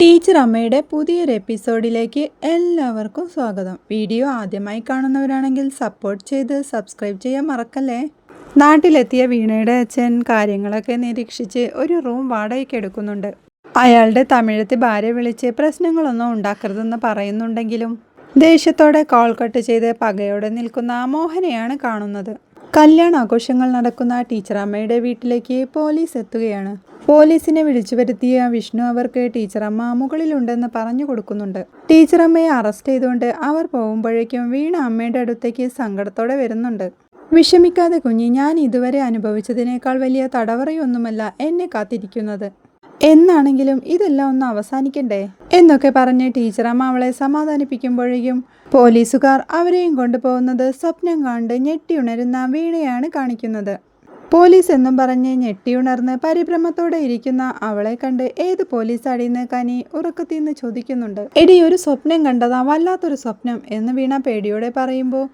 Teacher അമ്മയുടെ പുതിയൊരു എപ്പിസോഡിലേക്ക് എല്ലാവർക്കും സ്വാഗതം. വീഡിയോ ആദ്യമായി കാണുന്നവരാണെങ്കിൽ സപ്പോർട്ട് ചെയ്ത് സബ്സ്ക്രൈബ് ചെയ്യാൻ മറക്കല്ലേ? നാട്ടിലെത്തിയ വീണയുടെ അച്ഛൻ കാര്യങ്ങളൊക്കെ നിരീക്ഷിച്ച് ഒരു റൂം വാടകയ്ക്ക് എടുക്കുന്നുണ്ട്. അയാളുടെ തമിഴത്ത് ഭാര്യ വിളിച്ച് പ്രശ്നങ്ങളൊന്നും ഉണ്ടാക്കരുതെന്ന് പറയുന്നുണ്ടെങ്കിലും ദേഷ്യത്തോടെ കോൾ കട്ട് ചെയ്ത് പകയോടെ നിൽക്കുന്ന മോഹനയാണ് കാണുന്നത്. കല്യാണ ആഘോഷങ്ങൾ നടക്കുന്ന ടീച്ചറമ്മയുടെ വീട്ടിലേക്ക് പോലീസ് എത്തുകയാണ്. പോലീസിനെ വിളിച്ചു വരുത്തിയ വിഷ്ണു അവർക്ക് ടീച്ചറമ്മ മുകളിലുണ്ടെന്ന് പറഞ്ഞു കൊടുക്കുന്നുണ്ട്. ടീച്ചറമ്മയെ അറസ്റ്റ് ചെയ്തുകൊണ്ട് അവർ പോകുമ്പോഴേക്കും വീണ അമ്മയുടെ അടുത്തേക്ക് സങ്കടത്തോടെ വരുന്നുണ്ട്. വിഷമിക്കാതെ കുഞ്ഞി ഞാൻ ഇതുവരെ അനുഭവിച്ചതിനേക്കാൾ വലിയ തടവറയൊന്നുമല്ല എന്നെ കാത്തിരിക്കുന്നത്. എന്നാണെങ്കിലും ഇതെല്ലാം ഒന്ന് അവസാനിക്കണ്ടേ? എന്നൊക്കെ പറഞ്ഞ് ടീച്ചറമ്മ അവളെ സമാധാനിപ്പിക്കുമ്പോഴേക്കും പോലീസുകാർ അവരെയും കൊണ്ടുപോകുന്നത് സ്വപ്നം കണ്ട് ഞെട്ടിയുണരുന്ന വീണയാണ് കാണിക്കുന്നത്. പോലീസ് എന്നും പറഞ്ഞ് ഞെട്ടിയുണർന്ന് പരിഭ്രമത്തോടെ ഇരിക്കുന്ന അവളെ കണ്ട് ഏത് പോലീസ് അടിയെന്ന് കനി ഉറക്കത്തിന്ന് ചോദിക്കുന്നുണ്ട്. എടി ഒരു സ്വപ്നം കണ്ടതാ വല്ലാത്തൊരു സ്വപ്നം എന്ന് വീണ പേടിയോടെ പറയുമ്പോൾ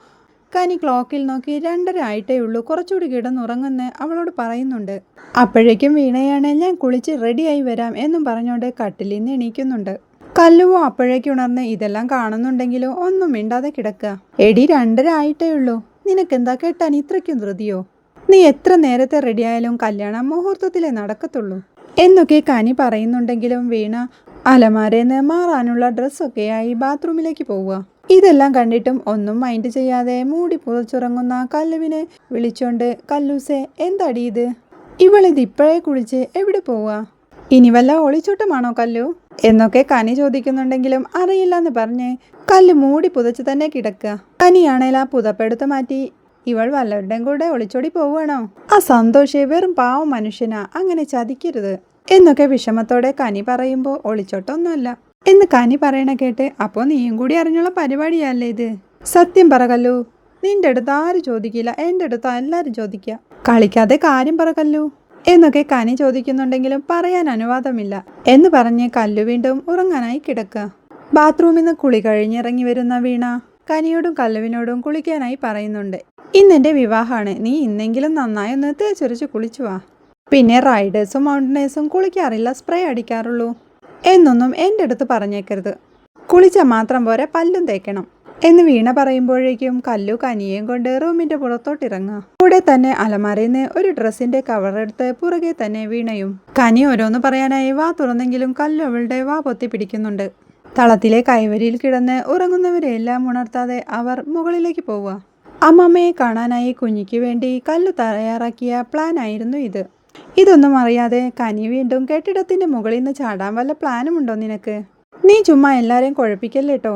കനി ക്ലോക്കിൽ നോക്കി രണ്ടര ആയിട്ടേ ഉള്ളൂ. കുറച്ചുകൂടി കിടന്നുറങ്ങുന്ന അവളോട് പറയുന്നുണ്ട്. അപ്പോഴേക്കും വീണയാണ് ഞാൻ കുളിച്ച് റെഡിയായി വരാം എന്നും പറഞ്ഞുകൊണ്ട് കട്ടിലിൽ നിന്ന് എണീക്കുന്നുണ്ട്. കല്ലുവോ അപ്പോഴേക്കും ഉണർന്ന് ഇതെല്ലാം കാണുന്നുണ്ടെങ്കിലോ? ഒന്നും മിണ്ടാതെ കിടക്കുക എടി രണ്ടര ആയിട്ടേ ഉള്ളൂ. നിനക്ക് നിനക്കെന്താ കേട്ടാൻ ഇത്രയ്ക്കും ധൃതിയോ? നീ എത്ര നേരത്തെ റെഡിയായാലും കല്യാണം മുഹൂർത്തത്തിലേ നടക്കത്തുള്ളൂ. എന്നൊക്കെ കനി പറയുന്നുണ്ടെങ്കിലും വീണ അലമാരേന്ന് മാറാനുള്ള ഡ്രസ്സൊക്കെയായി ബാത്റൂമിലേക്ക് പോവുക. ഇതെല്ലാം കണ്ടിട്ടും ഒന്നും മൈൻഡ് ചെയ്യാതെ മൂടി പുതച്ചുറങ്ങുന്ന കല്ലുവിനെ വിളിച്ചോണ്ട് കല്ലൂസെ എന്താടി ഇത്? ഇവളിത് ഇപ്പോഴേ കുളിച്ച് എവിടെ പോവുക ഇനി വല്ല ഒളിച്ചോട്ടമാണോ കല്ലു? എന്നൊക്കെ കനി ചോദിക്കുന്നുണ്ടെങ്കിലും അറിയില്ലെന്ന് പറഞ്ഞ് കല്ല് മൂടി പുതച്ച് തന്നെ കിടക്കുക കനിയാണേൽ ആ പുതപ്പെടുത്ത് മാറ്റി ഇവൾ വല്ലവരുടെയും കൂടെ ഒളിച്ചോടി പോവുകയാണോ? ആ സന്തോഷേ വെറും പാവം മനുഷ്യനാ അങ്ങനെ ചതിക്കരുത്. എന്നൊക്കെ വിഷമത്തോടെ കനി പറയുമ്പോൾ ഒളിച്ചോട്ടൊന്നുമല്ല. എന്ന് കനി പറയണ കേട്ട് അപ്പോൾ നീയും കൂടി അറിഞ്ഞുള്ള പരിപാടിയല്ലേ ഇത്? സത്യം പറകല്ലു നിന്റെ അടുത്ത് ആരും ചോദിക്കില്ല? എന്റെ അടുത്ത് എല്ലാവരും ചോദിക്കുക കളിക്കാതെ കാര്യം പറകല്ലു എന്നൊക്കെ കനി ചോദിക്കുന്നുണ്ടെങ്കിലും പറയാൻ അനുവാദമില്ല. എന്ന് പറഞ്ഞ് കല്ലു വീണ്ടും ഉറങ്ങാനായി കിടക്കുക ബാത്റൂമിൽ നിന്ന് കുളി കഴിഞ്ഞിറങ്ങി വരുന്ന വീണ കനിയോടും കല്ലുവിനോടും കുളിക്കാനായി പറയുന്നുണ്ട്. ഇന്നെന്റെ വിവാഹമാണ്. നീ ഇന്നെങ്കിലും നന്നായി ഒന്ന് തേച്ചൊരിച്ച് കുളിച്ചു വാ. പിന്നെ റൈഡേഴ്സും മൗണ്ടനേഴ്സും കുളിക്കാറില്ല. സ്പ്രേ അടിക്കാറുള്ളൂ. എന്നൊന്നും എന്റെ അടുത്ത് പറഞ്ഞേക്കരുത്. കുളിച്ച മാത്രം പോരെ പല്ലും തേക്കണം. എന്ന് വീണ പറയുമ്പോഴേക്കും കല്ലു കനിയേയും കൊണ്ട് റൂമിന്റെ പുറത്തോട്ടിറങ്ങുക. കൂടെ തന്നെ അലമാരയിൽ നിന്ന് ഒരു ഡ്രസ്സിന്റെ കവറെടുത്ത് പുറകെ തന്നെ വീണയും. കനി ഓരോന്ന് പറയാനായി വാ തുറന്നെങ്കിലും കല്ലു അവളുടെ വാ പൊത്തി പിടിക്കുന്നുണ്ട്. തളത്തിലെ കൈവരിയിൽ കിടന്ന് ഉറങ്ങുന്നവരെല്ലാം ഉണർത്താതെ അവർ മുകളിലേക്ക് പോവുക. അമ്മമ്മയെ കാണാനായി കുഞ്ഞിക്ക് വേണ്ടി കല്ലു തയ്യാറാക്കിയ പ്ലാനായിരുന്നു ഇത്. ഇതൊന്നും അറിയാതെ കനി വീണ്ടും കെട്ടിടത്തിന്റെ മുകളിൽ നിന്ന് ചാടാൻ വല്ല പ്ലാനുമുണ്ടോ നിനക്ക്? നീ ചുമ്മാ എല്ലാരെയും കുഴപ്പിക്കല്ലേട്ടോ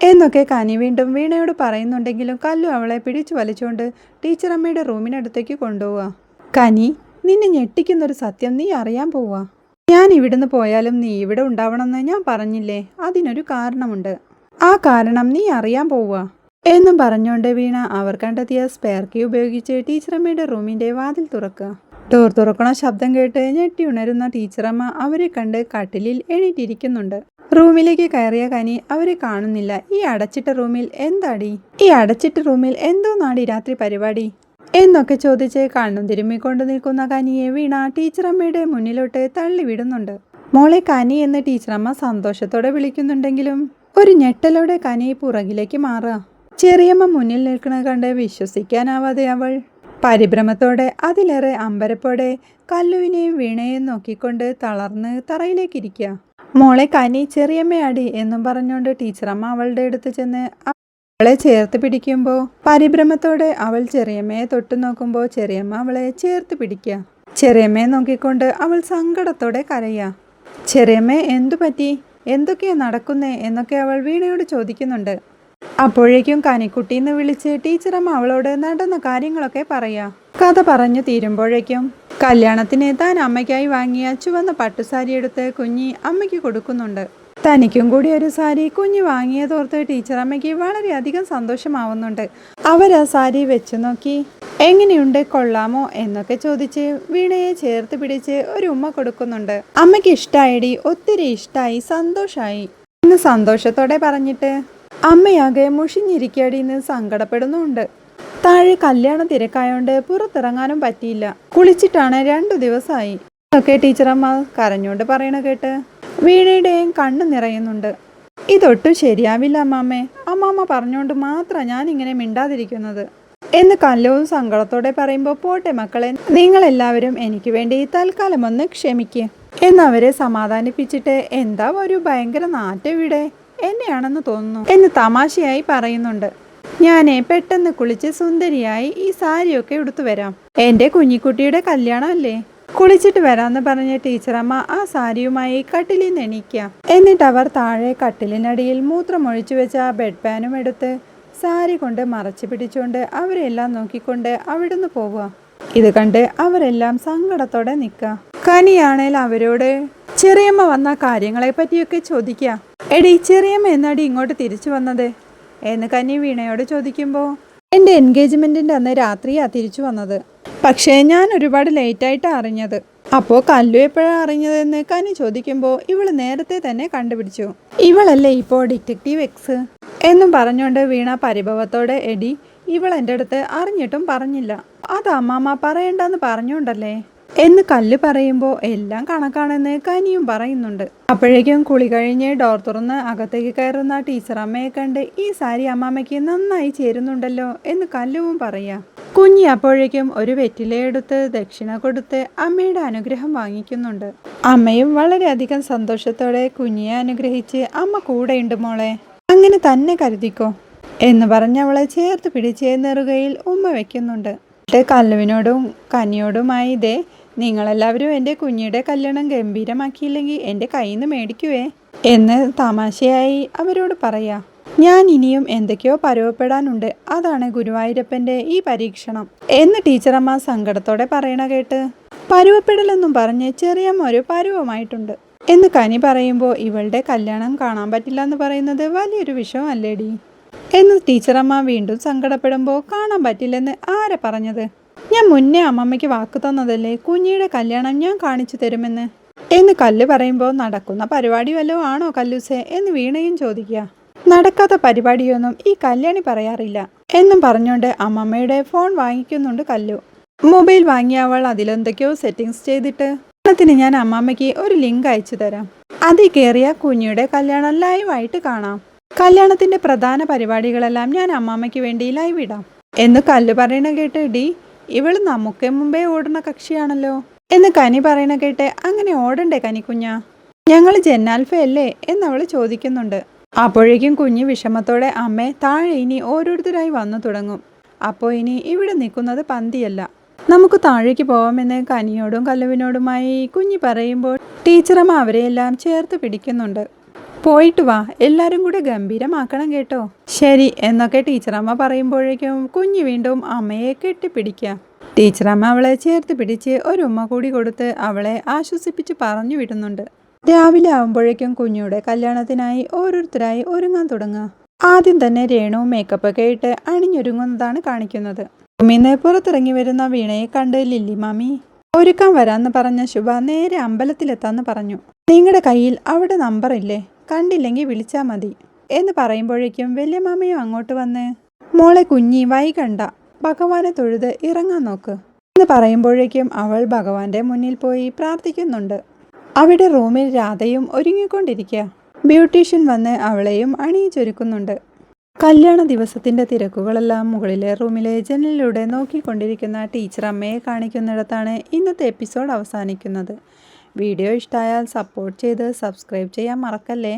എന്നൊക്കെ കനി വീണ്ടും വീണയോട് പറയുന്നുണ്ടെങ്കിലും കല്ലു അവളെ പിടിച്ചു വലിച്ചുകൊണ്ട് ടീച്ചറമ്മയുടെ റൂമിനടുത്തേക്ക് കൊണ്ടുപോവുക കനി നിന്നെ ഞെട്ടിക്കുന്നൊരു സത്യം നീ അറിയാൻ പോവാ. ഞാൻ ഇവിടുന്ന് പോയാലും നീ ഇവിടെ ഉണ്ടാവണമെന്ന് ഞാൻ പറഞ്ഞില്ലേ? അതിനൊരു കാരണമുണ്ട്. ആ കാരണം നീ അറിയാൻ പോവുക എന്നും പറഞ്ഞുകൊണ്ട് വീണ അവർ കണ്ടെത്തിയ സ്പെയർ കീ ഉപയോഗിച്ച് ടീച്ചറമ്മയുടെ റൂമിന്റെ വാതിൽ തുറക്കുക. ഡോർ തുറക്കണ ശബ്ദം കേട്ട് ഞെട്ടി ഉണരുന്ന ടീച്ചറമ്മ അവരെ കണ്ട് കട്ടിലിൽ എണീറ്റിരിക്കുന്നുണ്ട്. റൂമിലേക്ക് കയറിയ കനി അവരെ കാണുന്നില്ല. ഈ അടച്ചിട്ട റൂമിൽ എന്താടി? ഈ അടച്ചിട്ട റൂമിൽ എന്തോ നാടി രാത്രി പരിപാടി? എന്നൊക്കെ ചോദിച്ച് കണ്ണും തിരുമ്മിക്കൊണ്ട് നിൽക്കുന്ന കനിയെ വീണ ടീച്ചറമ്മയുടെ മുന്നിലോട്ട് തള്ളിവിടുന്നുണ്ട്. മോളെ കനി എന്ന് ടീച്ചറമ്മ സന്തോഷത്തോടെ വിളിക്കുന്നുണ്ടെങ്കിലും ഒരു ഞെട്ടലോടെ കനി പുറകിലേക്ക് മാറുക. ചെറിയമ്മ മുന്നിൽ നിൽക്കുന്നത് കണ്ട് വിശ്വസിക്കാനാവാതെ അവൾ പരിഭ്രമത്തോടെ അതിലേറെ അമ്പരപ്പോടെ കല്ലുവിനെയും വീണയും നോക്കിക്കൊണ്ട് തളർന്ന് തറയിലേക്കിരിക്കുക. മോളെ കനി ചെറിയമ്മയാടി എന്നും പറഞ്ഞുകൊണ്ട് ടീച്ചറമ്മ അവളുടെ അടുത്ത് ചെന്ന് അവളെ ചേർത്ത് പിടിക്കുമ്പോൾ പരിഭ്രമത്തോടെ അവൾ ചെറിയമ്മയെ തൊട്ടു നോക്കുമ്പോൾ ചെറിയമ്മ അവളെ ചേർത്ത് പിടിക്കുക. ചെറിയമ്മയെ നോക്കിക്കൊണ്ട് അവൾ സങ്കടത്തോടെ കരയുക. ചെറിയമ്മ എന്തു പറ്റി എന്തൊക്കെയാ നടക്കുന്നേ? എന്നൊക്കെ അവൾ വീണയോട് ചോദിക്കുന്നുണ്ട്. അപ്പോഴേക്കും കനിക്കുട്ടിന്ന് വിളിച്ച് ടീച്ചറമ്മ അവളോട് നടന്ന കാര്യങ്ങളൊക്കെ പറയാ. കഥ പറഞ്ഞു തീരുമ്പോഴേക്കും കല്യാണത്തിന് താൻ അമ്മയ്ക്കായി വാങ്ങിയ ചുവന്ന പട്ടുസാരി എടുത്ത് കുഞ്ഞി അമ്മയ്ക്ക് കൊടുക്കുന്നുണ്ട്. തനിക്കും കൂടി ഒരു സാരി കുഞ്ഞ് വാങ്ങിയതോർത്ത് ടീച്ചറമ്മയ്ക്ക് വളരെയധികം സന്തോഷമാവുന്നുണ്ട്. അവർ ആ സാരി വെച്ച് നോക്കി എങ്ങനെയുണ്ട് കൊള്ളാമോ? എന്നൊക്കെ ചോദിച്ച് വീണയെ ചേർത്ത് പിടിച്ച് ഒരു ഉമ്മ കൊടുക്കുന്നുണ്ട്. അമ്മയ്ക്ക് ഇഷ്ടായിടി ഒത്തിരി ഇഷ്ടമായി സന്തോഷമായി എന്ന് സന്തോഷത്തോടെ പറഞ്ഞിട്ട് അമ്മയാകെ മുഷിഞ്ഞിരിക്കടിന്ന് സങ്കടപ്പെടുന്നുണ്ട്. താഴെ കല്യാണ തിരക്കായോണ്ട് പുറത്തിറങ്ങാനും പറ്റിയില്ല. കുളിച്ചിട്ടാണ് രണ്ടു ദിവസമായി. ഒക്കെ ടീച്ചറമ്മ കരഞ്ഞോണ്ട് പറയണ കേട്ട് വീണയുടെയും കണ്ണു നിറയുന്നുണ്ട്. ഇതൊട്ടും ശരിയാവില്ല അമ്മാമ്മേ അമ്മാമ്മ പറഞ്ഞുകൊണ്ട് മാത്രം ഞാൻ ഇങ്ങനെ മിണ്ടാതിരിക്കുന്നത്. എന്ന് കല്ലവും സങ്കടത്തോടെ പറയുമ്പോൾ പോട്ടെ മക്കളെ നിങ്ങളെല്ലാവരും എനിക്ക് വേണ്ടി തൽക്കാലം ഒന്ന് ക്ഷമിക്കുക എന്നവരെ സമാധാനിപ്പിച്ചിട്ട് എന്താ ഒരു ഭയങ്കര നാറ്റം ഇവിടെ? എന്നെയാണെന്ന് തോന്നുന്നു എന്ന് തമാശയായി പറയുന്നുണ്ട്. ഞാൻ പെട്ടെന്ന് കുളിച്ച് സുന്ദരിയായി ഈ സാരിയൊക്കെ ഉടുത്തു വരാം. എന്റെ കുഞ്ഞിക്കുട്ടിയുടെ കല്യാണം അല്ലേ കുളിച്ചിട്ട് വരാമെന്ന് പറഞ്ഞ ടീച്ചറമ്മ ആ സാരിയുമായി കട്ടിലിൽ നെണിക്കാം എന്നിട്ട് അവർ താഴെ കട്ടിലിനടിയിൽ മൂത്രമൊഴിച്ചു വെച്ച ബെഡ് പാനും എടുത്ത് സാരി കൊണ്ട് മറച്ചു പിടിച്ചുകൊണ്ട് അവരെല്ലാം നോക്കിക്കൊണ്ട് അവിടുന്ന് പോവുക. ഇത് കണ്ട് അവരെല്ലാം സങ്കടത്തോടെ നിൽക്കുക. കനിയാണേൽ അവരോട് ചെറിയമ്മ വന്ന കാര്യങ്ങളെ പറ്റിയൊക്കെ ചോദിക്കുക. എടി ചെറിയമ്മ എന്നാടി ഇങ്ങോട്ട് തിരിച്ചു വന്നത്. എന്ന് കന്നി വീണയോട് ചോദിക്കുമ്പോൾ എന്റെ എൻഗേജ്മെന്റിന്റെ അന്ന് രാത്രിയാ തിരിച്ചു വന്നത്. പക്ഷേ ഞാൻ ഒരുപാട് ലേറ്റായിട്ടാണ് അറിഞ്ഞത്. അപ്പോൾ കല്ലു എപ്പോഴാണ് അറിഞ്ഞതെന്ന് കനി ചോദിക്കുമ്പോൾ ഇവൾ നേരത്തെ തന്നെ കണ്ടുപിടിച്ചു. ഇവളല്ലേ ഇപ്പോൾ ഡിറ്റക്റ്റീവ് എക്സ്? എന്നും പറഞ്ഞുകൊണ്ട് വീണ പരിഭവത്തോടെ എടി ഇവൾ എന്റെ അടുത്ത് അറിഞ്ഞിട്ടും പറഞ്ഞില്ല. അത് അമ്മാമ്മ പറയണ്ടെന്ന് പറഞ്ഞുകൊണ്ടല്ലേ എന്ന് കല്ല് പറയുമ്പോൾ എല്ലാം കണക്കാണെന്ന് കനിയും പറയുന്നുണ്ട്. അപ്പോഴേക്കും കുളി കഴിഞ്ഞ് ഡോർ തുറന്ന് അകത്തേക്ക് കയറുന്ന ടീച്ചർ അമ്മയെ കണ്ട് ഈ സാരി അമ്മാമ്മയ്ക്ക് നന്നായി ചേരുന്നുണ്ടല്ലോ എന്ന് കല്ലുവും പറയാ. കുഞ്ഞി അപ്പോഴേക്കും ഒരു വെറ്റിലയെടുത്ത് ദക്ഷിണ കൊടുത്ത് അമ്മയുടെ അനുഗ്രഹം വാങ്ങിക്കുന്നുണ്ട്. അമ്മയും വളരെയധികം സന്തോഷത്തോടെ കുഞ്ഞിയെ അനുഗ്രഹിച്ച് അമ്മ കൂടെയുണ്ട് മോളെ അങ്ങനെ തന്നെ കരുതിക്കോ എന്ന് പറഞ്ഞ് അവളെ ചേർത്ത് പിടിച്ചേന്നേറുകയിൽ ഉമ്മ വെക്കുന്നുണ്ട്. എന്നിട്ട് കല്ലുവിനോടും കനിയോടുമായി ഇതേ നിങ്ങളെല്ലാവരും എന്റെ കുഞ്ഞിയുടെ കല്യാണം ഗംഭീരമാക്കിയില്ലെങ്കിൽ എന്റെ കയ്യിൽ നിന്ന് മേടിക്കുവേ എന്ന് തമാശയായി അവരോട് പറയാം. ഞാൻ ഇനിയും എന്തൊക്കെയോ പരുവപ്പെടാനുണ്ട്. അതാണ് ഗുരുവായൂരപ്പന്റെ ഈ പരീക്ഷണം. എന്ന് ടീച്ചറമ്മ സങ്കടത്തോടെ പറയണ കേട്ട്. പരുവപ്പെടലെന്നും പറഞ്ഞ് ചെറിയമ്മ ഒരു പരുവമായിട്ടുണ്ട്. എന്ന് കനി പറയുമ്പോൾ ഇവളുടെ കല്യാണം കാണാൻ പറ്റില്ല എന്ന് പറയുന്നത് വലിയൊരു വിഷയമല്ലേടി എന്ന് ടീച്ചറമ്മ വീണ്ടും സങ്കടപ്പെടുമ്പോൾ കാണാൻ പറ്റില്ലെന്ന് ആരെ പറഞ്ഞത്? ഞാൻ മുന്നേ അമ്മമ്മയ്ക്ക് വാക്ക് തന്നതല്ലേ? കുഞ്ഞിയുടെ കല്യാണം ഞാൻ കാണിച്ചു തരുമെന്ന്. എന്ന് കല്ല് പറയുമ്പോൾ നടക്കുന്ന പരിപാടി വല്ലതും ആണോ കല്ലൂസേ? എന്ന് വീണയും ചോദിക്കുക. നടക്കാത്ത പരിപാടിയൊന്നും ഈ കല്യാണി പറയാറില്ല. എന്നും പറഞ്ഞുകൊണ്ട് അമ്മമ്മയുടെ ഫോൺ വാങ്ങിക്കുന്നുണ്ട് കല്ലു. മൊബൈൽ വാങ്ങിയ അവൾ അതിലെന്തൊക്കെയോ സെറ്റിങ്സ് ചെയ്തിട്ട്. കല്യാണത്തിന് ഞാൻ അമ്മമ്മയ്ക്ക് ഒരു ലിങ്ക് അയച്ചു തരാം. അതിൽ കയറിയ കുഞ്ഞിയുടെ കല്യാണം ലൈവായിട്ട് കാണാം. കല്യാണത്തിന്റെ പ്രധാന പരിപാടികളെല്ലാം ഞാൻ അമ്മാമ്മയ്ക്ക് വേണ്ടി ലൈവ് ഇടാം. എന്ന് കല്ല് പറയണ കേട്ട് ഡി ഇവൾ നമുക്ക് മുമ്പേ ഓടുന്ന കക്ഷിയാണല്ലോ. എന്ന് കനി പറയണ കേട്ട് അങ്ങനെ ഓടണ്ടേ കനിക്കുഞ്ഞ? ഞങ്ങൾ ജന്നാൽഫയല്ലേ എന്നവൾ ചോദിക്കുന്നുണ്ട്. അപ്പോഴേക്കും കുഞ്ഞ് വിഷമത്തോടെ അമ്മ താഴെ ഇനി ഓരോരുത്തരായി വന്നു തുടങ്ങും. അപ്പോൾ ഇനി ഇവിടെ നിൽക്കുന്നത് പന്തിയല്ല. നമുക്ക് താഴേക്ക് പോവാമെന്ന് കനിയോടും കല്ലുവിനോടുമായി കുഞ്ഞി പറയുമ്പോൾ ടീച്ചറമ്മ അവരെയെല്ലാം ചേർത്ത് പിടിക്കുന്നുണ്ട്. പോയിട്ട് വാ. എല്ലാവരും കൂടെ ഗംഭീരമാക്കണം കേട്ടോ. ശരി എന്നൊക്കെ ടീച്ചറമ്മ പറയുമ്പോഴേക്കും കുഞ്ഞ് വീണ്ടും അമ്മയെ കെട്ടിപ്പിടിക്കുക. ടീച്ചറമ്മ അവളെ ചേർത്ത് പിടിച്ച് ഒരു ഉമ്മ കൂടി കൊടുത്ത് അവളെ ആശ്വസിപ്പിച്ച് പറഞ്ഞു വിടുന്നുണ്ട്. രാവിലെ ആവുമ്പോഴേക്കും കുഞ്ഞുടെ കല്യാണത്തിനായി ഓരോരുത്തരായി ഒരുങ്ങാൻ തുടങ്ങുക. ആദ്യം തന്നെ രേണു മേക്കപ്പ് ഒക്കെ ഇട്ട് അണിഞ്ഞൊരുങ്ങുന്നതാണ് കാണിക്കുന്നത്. ഭൂമിന്ന് പുറത്തിറങ്ങി വരുന്ന വീണയെ കണ്ട് ലില്ലി മാമി ഒരുക്കാൻ വരാന്ന് പറഞ്ഞ ശുഭ നേരെ അമ്പലത്തിലെത്താന്ന് പറഞ്ഞു. നിങ്ങളുടെ കയ്യിൽ അവിടെ നമ്പർ ഇല്ലേ? കണ്ടില്ലെങ്കിൽ വിളിച്ചാൽ മതി. എന്ന് പറയുമ്പോഴേക്കും വലിയ മാമയും അങ്ങോട്ട് വന്ന് മോളെ കുഞ്ഞി വൈകണ്ട ഭഗവാനെ തൊഴുത് ഇറങ്ങാൻ നോക്ക്. എന്ന് പറയുമ്പോഴേക്കും അവൾ ഭഗവാന്റെ മുന്നിൽ പോയി പ്രാർത്ഥിക്കുന്നുണ്ട്. അവിടെ റൂമിൽ രാധയും ഒരുങ്ങിക്കൊണ്ടിരിക്കുക. ബ്യൂട്ടീഷ്യൻ വന്ന് അവളെയും അണിയിച്ചൊരുക്കുന്നുണ്ട്. കല്യാണ ദിവസത്തിന്റെ തിരക്കുകളെല്ലാം മുകളിലെ റൂമിലെ ജനലിലൂടെ നോക്കിക്കൊണ്ടിരിക്കുന്ന ടീച്ചർ അമ്മയെ കാണിക്കുന്നിടത്താണ് ഇന്നത്തെ എപ്പിസോഡ് അവസാനിക്കുന്നത്. വീഡിയോ ഇഷ്ടമായാൽ സപ്പോർട്ട് ചെയ്ത് സബ്സ്ക്രൈബ് ചെയ്യാൻ മറക്കല്ലേ?